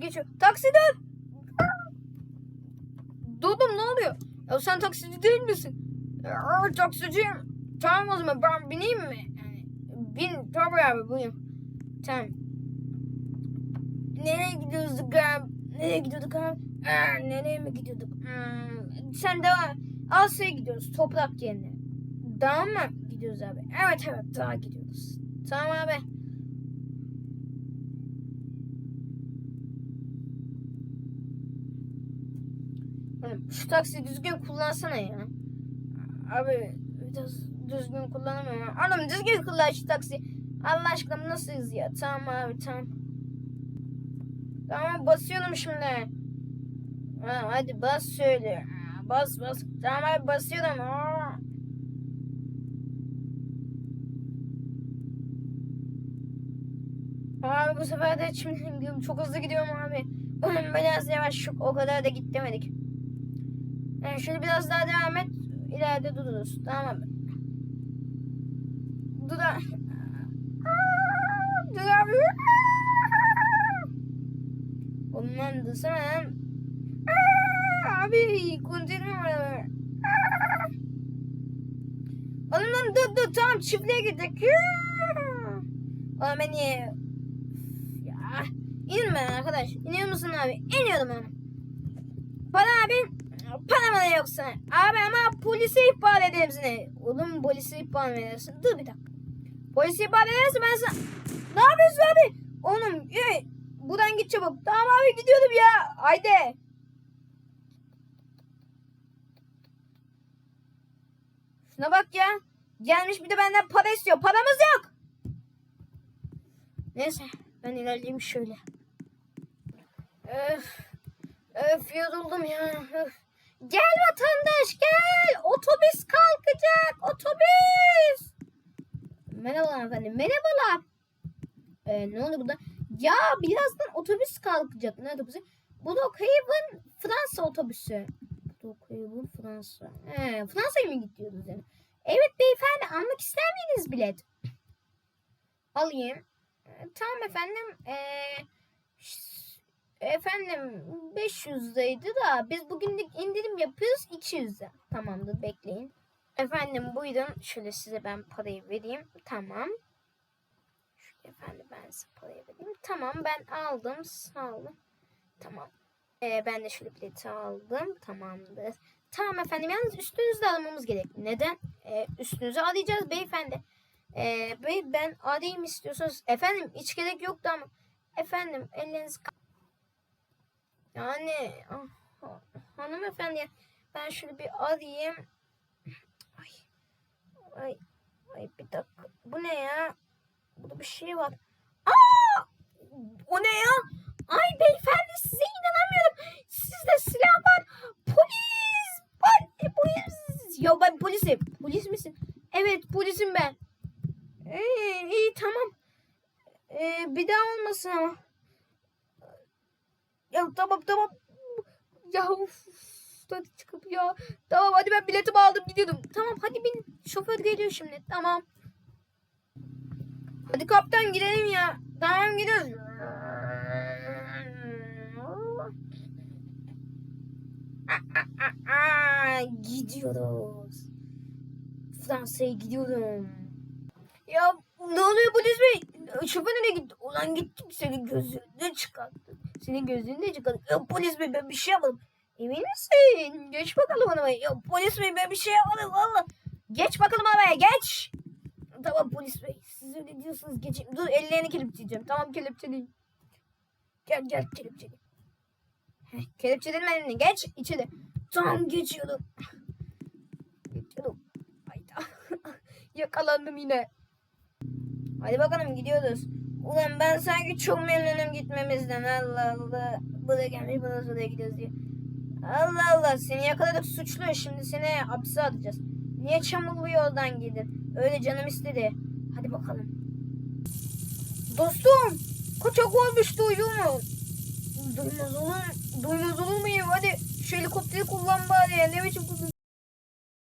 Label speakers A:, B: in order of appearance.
A: geçiyor. Taksi dur. Durdum ne oluyor? Ya sen taksici değil misin? Ya, taksiciyim. Tamam o zaman ben bineyim mi? Yani, bin tabii abi buyur. Tamam. Nereye gidiyoruz abi? Nereye gidiyorduk abi? Aa, nereye mi gidiyorduk? Hmm, sen de Asya'ya gidiyoruz toprak yerine. Dağa mı gidiyoruz abi? Evet evet dağa gidiyoruz. Tamam abi. Şu taksi düzgün kullansana ya. Abi biraz düzgün kullanamıyorum. Oğlum düzgün kullan şu taksi. Allah aşkına bu nasıl hız ya? Tamam abi tamam. Tamam basıyorum şimdi. Ha, hadi bas söyle. Bas bas. Tamam abi basıyorum. Aa. Abi bu sefer de şimdi çok hızlı gidiyorum abi. Oğlum biraz yavaş şu o kadar da git demedik. Yani şöyle biraz daha devam et. İleride dururuz. Tamam abi. Dur da- Aa, Dur abi. Oğlum lan dursana lan. Abi oraları. Aa. Oğlum lan dur dur tamam çiftliğe girdik. Oğlum ben niye? Ya. Ben arkadaş. İniyor musun abi? İniyorum ben. Para abi. Para mı da yoksa? Abi ama polise ihbar ederim seni. Oğlum polise ihbar edersin? Dur bir dakika. Polise ihbar edersin ben sana... Ne yapıyorsun abi? Oğlum yürü. Buradan git çabuk. Tamam abi gidiyorum ya. Haydi. Şuna bak ya. Gelmiş bir de benden para istiyor. Paramız yok. Neyse ben ilerleyeyim şöyle. Öf. Öf yoruldum ya. Öf. Gel vatandaş gel. Otobüs kalkacak. Otobüs. Merhabalar efendim. Merhabalar. Ee, ne oldu burada? Ya birazdan otobüs kalkacak. Ne otobüsü? Brookhaven Fransa otobüsü. Brookhaven Fransa. He, Fransa'ya mı gidiyoruz yani? Evet beyefendi almak ister miydiniz bilet? Alayım. Ee, Tamam efendim. Ee, efendim 500'deydi da biz bugünlük indirim yapıyoruz 200'e. Tamamdır bekleyin. Efendim buyurun şöyle size ben parayı vereyim. Tamam. Şöyle efendim ben size parayı vereyim. Tamam ben aldım sağ olun. Tamam. Ee, ben de şöyle bileti aldım. Tamamdır. Tamam efendim yalnız üstünüzü almamız gerek. Neden? Ee, üstünüzü arayacağız beyefendi. Ee, bey ben arayayım istiyorsanız. Efendim hiç gerek yoktu ama. Efendim elleriniz Yani ah, hanımefendi ben şöyle bir arayayım. Ay, ay, ay bir dakika. Bu ne ya? Burada bir şey var. Aa! O ne ya? Ay beyefendi size inanamıyorum. Sizde silah var. Polis! E, polis. Ya ben polisim. Polis misin? Evet polisim ben. Ee, iyi tamam. Ee, bir daha olmasın ama. Ya tamam tamam. Ya uf, hadi çıkıp ya. Tamam hadi ben biletimi aldım gidiyordum. Tamam hadi bin. Şoför geliyor şimdi. Tamam. Hadi kaptan gidelim ya. Tamam gidiyoruz. Gidiyoruz. Fransa'ya gidiyorum. Ya ne oluyor polis bey? Şoför nereye gitti? Ulan gittim senin gözünde çıkarttım. Senin gözünde. Ya polis bey ben bir şey yapmadım. Emin misin? Geç bakalım arabaya. Ya polis bey ben bir şey yapmadım valla. Geç bakalım arabaya geç. Tamam polis bey. Siz öyle diyorsunuz geçeyim. Dur ellerini kelepçeleyeceğim. Tamam kelepçeleyeyim. Gel gel kelepçeleyeyim. Heh, kelepçeledim elini. Geç içeri. Tamam geçiyorum. Geçiyorum. Hayda. Yakalandım yine. Hadi bakalım gidiyoruz. Ulan ben sanki çok memnunum gitmemizden. Allah Allah. Buraya gelmiş bundan sonra gidiyoruz diye. Allah Allah seni yakaladık suçlu. Şimdi seni hapse atacağız. Niye çamurlu yoldan gidin? Öyle canım istedi. Hadi bakalım. Dostum. Kaçak olmuş duydun mu? Duymaz olur, duymaz olur muyum? Hadi şu helikopteri kullan bari. Ne biçim kullan?